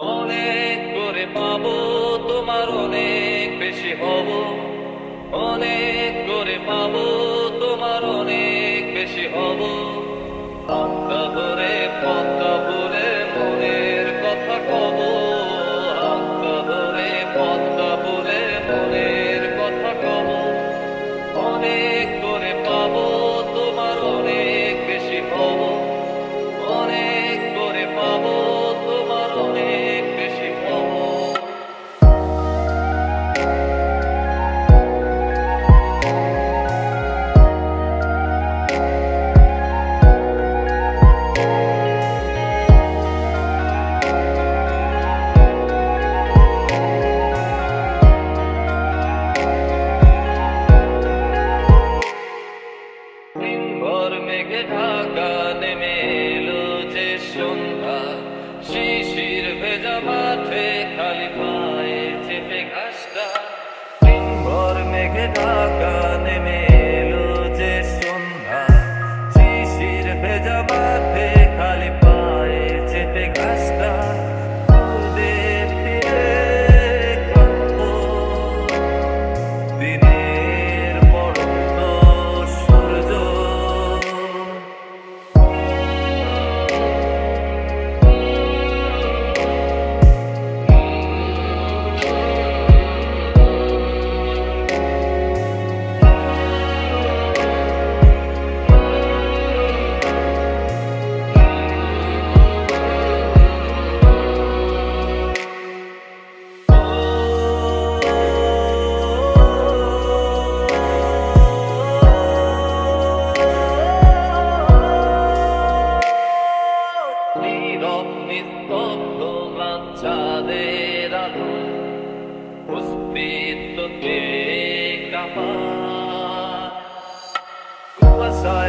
অনেক করে পাবো তোমার অনেক বেশি হব। অনেক Good luck. sinto-te capaz. Duas horas.